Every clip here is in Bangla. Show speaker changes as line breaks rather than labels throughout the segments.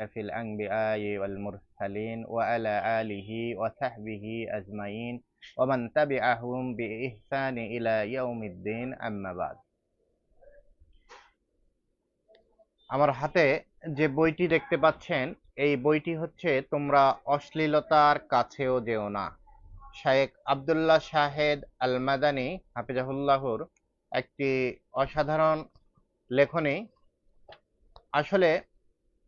في الأنبياء والمرسلين وعلى آله وصحبه أجمعين ومن تبعهم بإحسان إلى يوم الدين أما بعد আমার হাতে যে বইটি দেখতে পাচ্ছেন এই বইটি হচ্ছে তোমরা অশ্লীলতার কাছেও যেও না শায়েক আবদুল্লাহ শাহেদ আল মাদানী হাফিজাহুল্লাহর একটি অসাধারণ লেখনী আসলে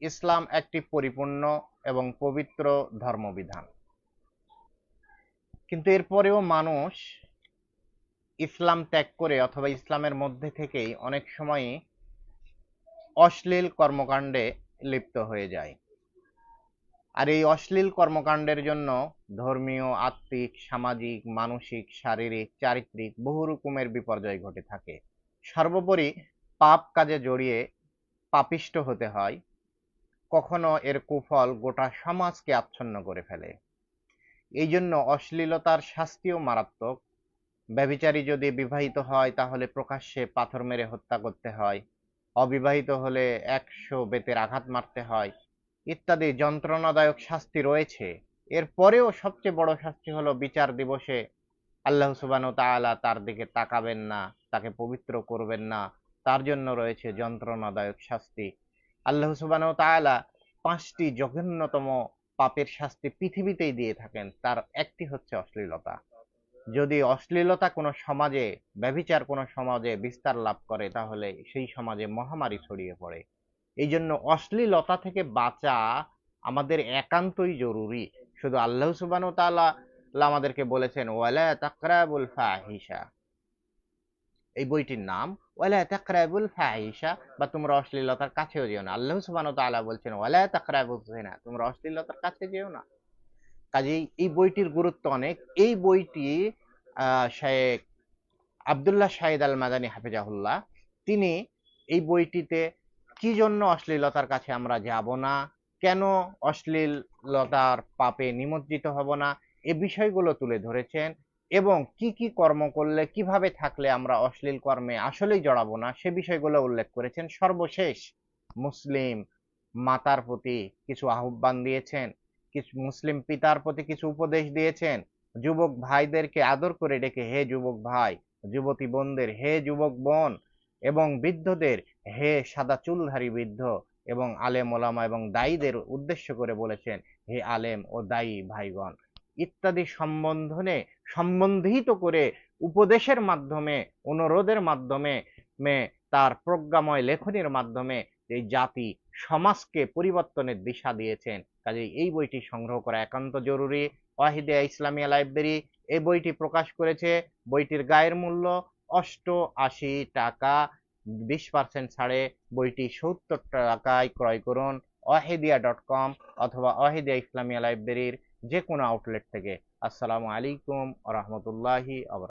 ইসলাম একটি পরিপূর্ণ এবং পবিত্র ধর্মবিধান। কিন্তু এরপরেও মানুষ ইসলাম ত্যাগ করে অথবা ইসলামের মধ্যে থেকেই অনেক সময় অশ্লীল কর্মকাণ্ডে লিপ্ত হয়ে যায়। আর এই অশ্লীল কর্মকাণ্ডের জন্য ধর্মীয়, আত্মিক, সামাজিক, মানসিক, শারীরিক, চারিত্রিক বহু রকমের বিপর্যয় ঘটে থাকে। সর্বোপরি পাপ কাজে জড়িয়ে পাপিষ্ট হতে হয় কখনো এর কুফল গোটা সমাজকে আচ্ছন্ন করে ফেলে। এই জন্য অশ্লীলতার শাস্তিও মারাত্মক। ব্যভিচারী যদি বিবাহিত হয়, তাহলে প্রকাশ্যে পাথর মেরে হত্যা করতে হয়। অবিবাহিত হলে একশো বেতের আঘাত মারতে হয়। ইত্যাদি যন্ত্রণাদায়ক শাস্তি রয়েছে। এরপরেও সবচেয়ে বড় শাস্তি হলো বিচার দিবসে আল্লাহ সুবান তাআলা তার দিকে তাকাবেন না, তাকে পবিত্র করবেন না। তার জন্য রয়েছে যন্ত্রণাদায়ক শাস্তি। আল্লাহ সুবান পাঁচটি জঘন্যতম পাপের শাস্তি পৃথিবীতেই দিয়ে থাকেন। তার একটি হচ্ছে অশ্লীলতা। যদি অশ্লীলতা কোনো সমাজে, ব্যভিচার কোনো সমাজে বিস্তার লাভ করে, তাহলে সেই সমাজে মহামারী ছড়িয়ে পড়ে। এই জন্য অশ্লীলতা থেকে বাঁচা আমাদের একান্তই জরুরি। শুধু আল্লাহ সুবান তাআলা আমাদেরকে বলেছেন, ওয়ালা তাকরাবুল ফাহিশা। এই বইটির নাম, ওয়ালা তাকরাবুল ফাহিশা বা তোমরা অশ্লীলতার কাছেও যেও না আল্লাহ সুবহানাহু ওয়া তাআলা বলছেন, ওয়ালা তাকরাবুজ জিনা তোমরা অশ্লীলতার কাছে যেও না কাজেই এই বইটির গুরুত্ব অনেক। এই বইটি শেখ আবদুল্লাহ শাহিদ আল মাদানী হাফিজাহুল্লাহ, তিনি এই বইটিতে, কি জন্য অশ্লীলতার কাছে আমরা যাব না? কেন অশ্লীলতার পাপে নিমজ্জিত হব না? এ বিষয়গুলো তুলে ধরেছেন। এবং কি কি কর্ম করলে, কীভাবে থাকলে আমরা অশ্লীল কর্মে আসলেই জড়াবো না, সে বিষয়গুলো উল্লেখ করেছেন সর্বশেষ মুসলিম মাতার প্রতি কিছু আহ্বান দিয়েছেন, কিছু মুসলিম পিতার প্রতি কিছু উপদেশ দিয়েছেন। যুবক ভাইদেরকে আদর করে ডেকে, হে যুবক ভাই, যুবতী বোনদের, হে যুবক বোন এবং বৃদ্ধদের, হে সাদা চুলধারী বৃদ্ধ এবং আলেম ওলামা এবং দায়ীদের উদ্দেশ্য করে বলেছেন, হে আলেম ও দায়ী ভাইগণ। ইত্যাদি সম্বন্ধনে সম্বন্ধিত করে উপদেশের মাধ্যমে, অনুরোধের মাধ্যমে তার প্রজ্ঞাময় লেখনীর মাধ্যমে এই জাতি সমাজকে পরিবর্তনের দিশা দিয়েছেন। কাজে এই বইটি সংগ্রহ করা একান্ত জরুরি। ওয়াহিদিয়া ইসলামিয়া লাইব্রেরি এই বইটি প্রকাশ করেছে। বইটির গায়ের মূল্য অষ্ট আশি টাকা, বিশ পার্সেন্ট ছাড়ে। বইটি সত্তর টাকায় ক্রয় করুন। ওয়াহিদিয়া ডট কম অথবা ওয়াহিদিয়া ইসলামিয়া লাইব্রেরির যে কোনো আউটলেট থেকে। আসসালামু আলাইকুম রহমতুল্লাহি আবার